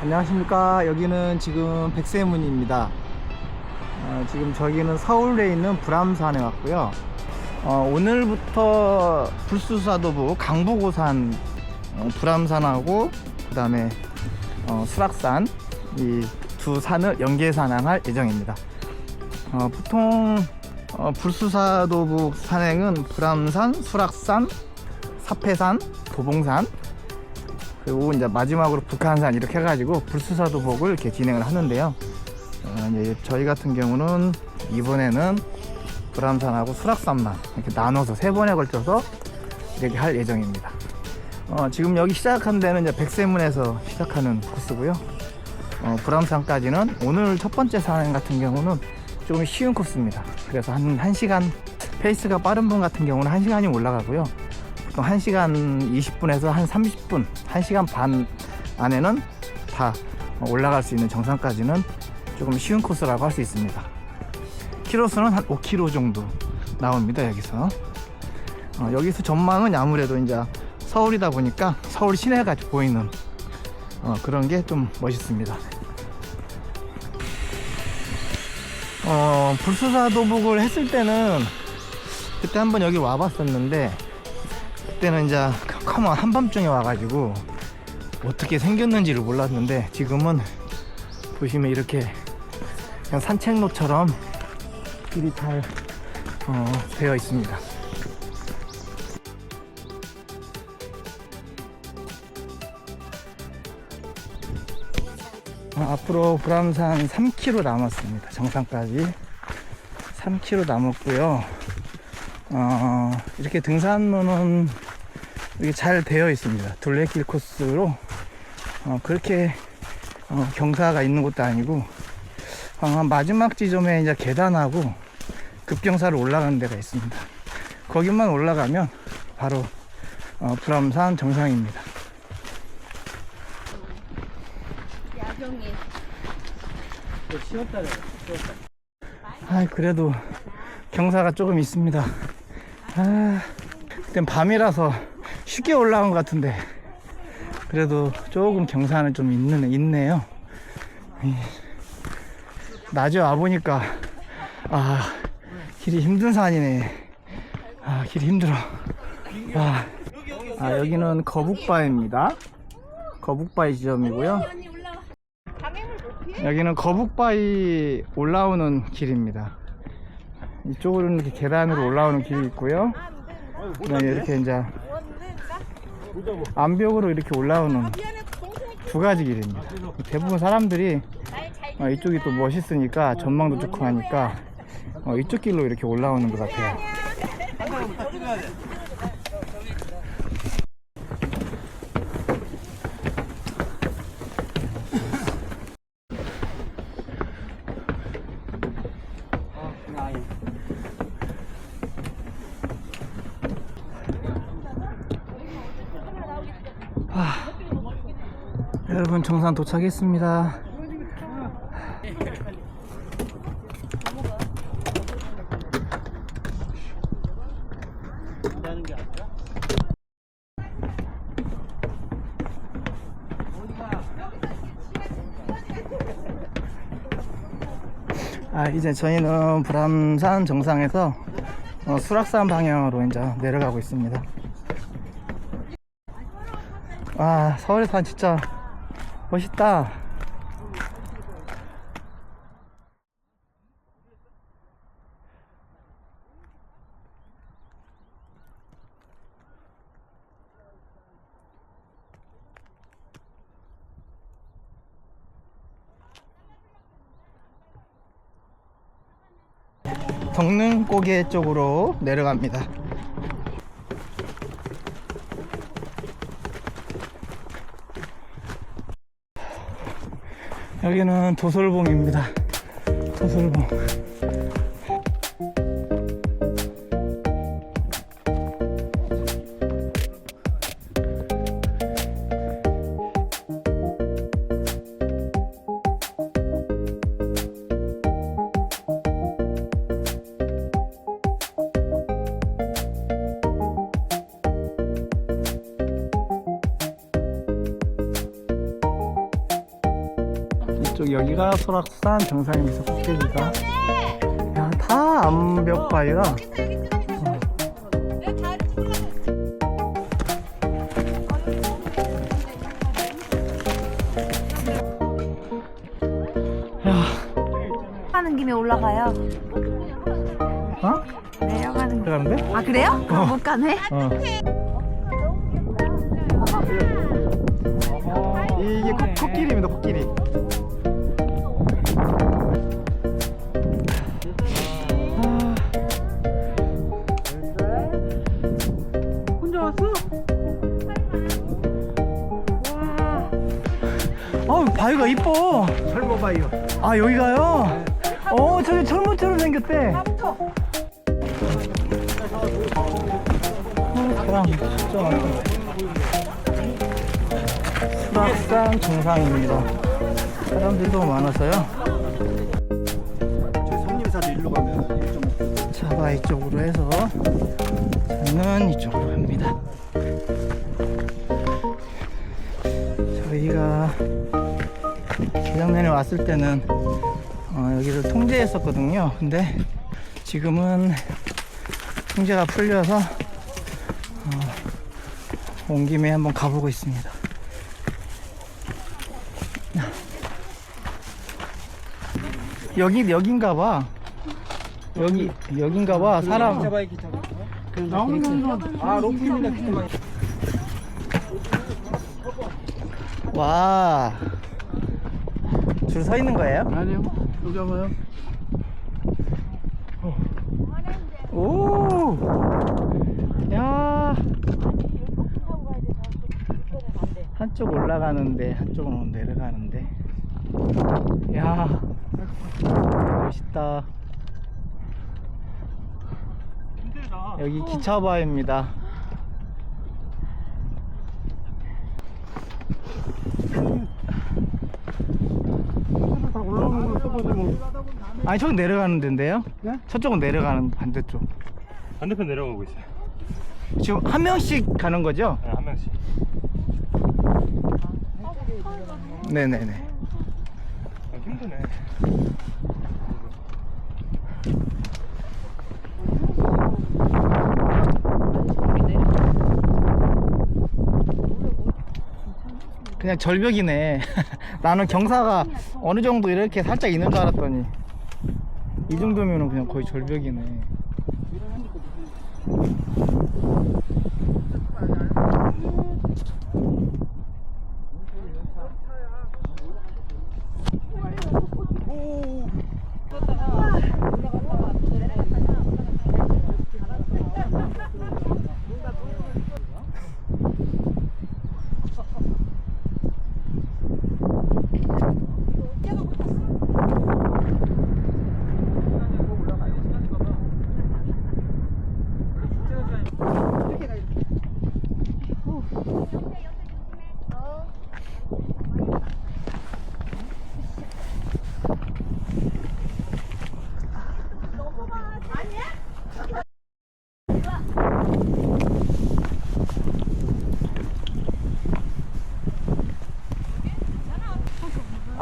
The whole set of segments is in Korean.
안녕하십니까. 여기는 지금 백세문입니다. 어, 지금 저기는 서울에 있는 불암산에 왔고요. 어, 오늘부터 불수사도부 강부고산 어, 불암산하고 그 다음에 어, 수락산 이 두 산을 연계산행할 예정입니다. 어, 보통 어, 불수사도부 산행은 불암산, 수락산, 사패산, 도봉산 그리고 이제 마지막으로 북한산 이렇게 해가지고 불수사도복을 이렇게 진행을 하는데요. 어, 저희 같은 경우는 이번에는 불암산하고 수락산만 이렇게 나눠서 세 번에 걸쳐서 이렇게 할 예정입니다. 어, 지금 여기 시작한 데는 이제 백세문에서 시작하는 코스고요. 어, 불암산까지는 오늘 첫 번째 산행 같은 경우는 조금 쉬운 코스입니다. 그래서 한 1시간 페이스가 빠른 분 같은 경우는 1시간이 올라가고요. 보통 1시간 20분에서 한 30분, 1시간 반 안에는 다 올라갈 수 있는 정상까지는 조금 쉬운 코스라고 할 수 있습니다. 키로수는 한 5km 정도 나옵니다, 여기서. 어, 여기서 전망은 아무래도 이제 서울이다 보니까 서울 시내가 보이는 어, 그런 게 좀 멋있습니다. 어, 불수사 도복을 했을 때는 그때 한번 여기 와봤었는데 그때는 이제 커먼 한밤중에 와가지고 어떻게 생겼는지를 몰랐는데 지금은 보시면 이렇게 그냥 산책로처럼 길이 잘 어, 되어 있습니다. 어, 앞으로 불암산 3km 남았습니다. 정상까지 3km 남았고요. 어, 이렇게 등산로는 이렇게 잘 되어 있습니다. 둘레길 코스로 어, 그렇게 어, 경사가 있는 것도 아니고 어, 마지막 지점에 이제 계단하고 급경사를 올라가는 데가 있습니다. 거기만 올라가면 바로 어, 불암산 정상입니다. 야경이 아 그래도 경사가 조금 있습니다. 아 그땐 밤이라서 쉽게 올라온 것 같은데 그래도 조금 경사는 좀 있는 있네요. 이, 낮에 와 보니까 아 길이 힘든 산이네. 아 길이 힘들어. 아, 아 여기는 거북바입니다. 거북바위 지점이고요. 여기는 거북바위 올라오는 길입니다. 이쪽으로는 이렇게 계단으로 올라오는 길이 있고요. 그다음에 이렇게 이제 암벽으로 이렇게 올라오는 두 가지 길입니다. 대부분 사람들이 어, 이쪽이 또 멋있으니까 전망도 좋고 하니까 어, 이쪽 길로 이렇게 올라오는 것 같아요. 여러분 정상 도착했습니다. 아 이제 저희는 불암산 정상에서 어, 수락산 방향으로 이제 내려가고 있습니다. 와 서울의 산 진짜 멋있다. 덕능고개 쪽으로 내려갑니다. 여기는 도솔봉입니다. 도솔봉. 쪽 여기가 소락산 정상에서 꼭대기가 야 다 암벽바위라 야 하는 김에 올라가요. 어? 내려가는. 들어가는데? 아 그래요? 그럼 못 가네. 어. 이게 코, 코끼리입니다, 코끼리. 바위가 이뻐. 설모 바이오. 아, 여기가요? 어, 저기 철문처럼 생겼대. 수락산 정상입니다. 사람들도 많아서요. 저 성림사도 일로 가면 1.5. 차가 이쪽으로 해서 저는 이쪽으로 갑니다. 저희가 재 작년에 왔을 때는 어, 여기를 통제했었거든요. 근데 지금은 통제가 풀려서 어, 온 김에 한번 가보고 있습니다. 여기 여긴가 봐. 여기 여긴가 봐. 사람 아, 로프입니다. 와. 줄 서 있는 거예요? 아니요. 여기 봐요. 오. 야. 한쪽 올라가는데 한쪽은 내려가는데. 야. 멋있다. 여기 기차바입니다. 다 써보지 뭐. 아니 저기 내려가는 데인데요? 네? 저쪽은 내려가는 반대쪽. 반대편 내려가고 있어요. 지금 한 명씩 가는 거죠? 네, 한 명씩. 네네네. 아, 힘드네. 그냥 절벽이네. 나는 경사가 어느 정도 이렇게 살짝 있는 줄 알았더니 이 정도면은 그냥 거의 절벽이네.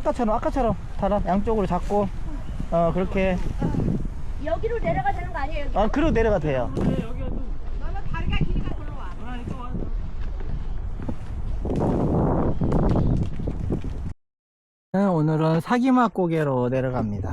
아까처럼 아까처럼 달아 양쪽으로 잡고 어 그렇게 여기로 내려가 되는 거 아니에요? 여기? 아 그리고 내려가 돼요. 네, 오늘은 사기막 고개로 내려갑니다.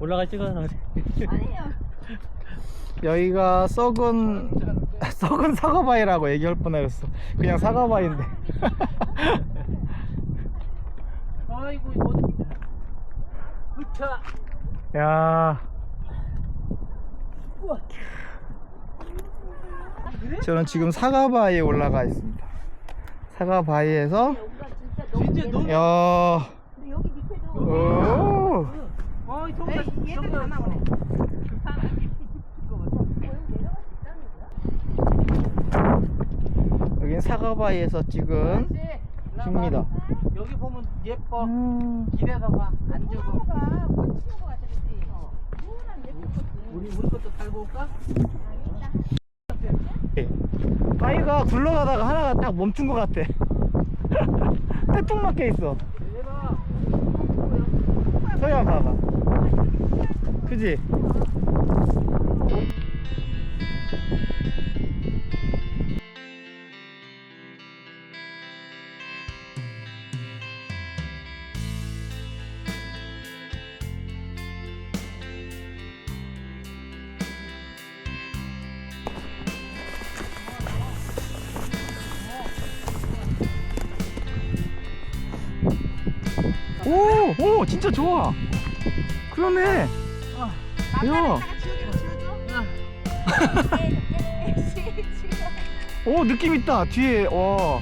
올라갈 찍어서 아니에요. 여기가 썩은 썩은 사과바위라고 얘기할 뻔했어. 그냥 사과바위인데. 아이고 이거 어디? 으차. 야. 저는 지금 사과바위에 올라가 있습니다. 사과바위에서 진짜 너무. 야. 근데 여기 밑에도 오. 어, 이 정도. 얘들 다 나오네. 여긴 사과바위에서 찍은 줍니다. 여기 보면 예뻐. 음, 길에서 봐. 안. 가거 같아, 예쁜 우리 우리 것도 달고 올까? 바위가 굴러가다가 하나가 딱 멈춘 것 같아. 떼뚱맞게 있어. 얘가 서야 봐봐. 그지? 오, 오, 진짜 좋아. 그러네. 야, 오 느낌 있다. 뒤에 와.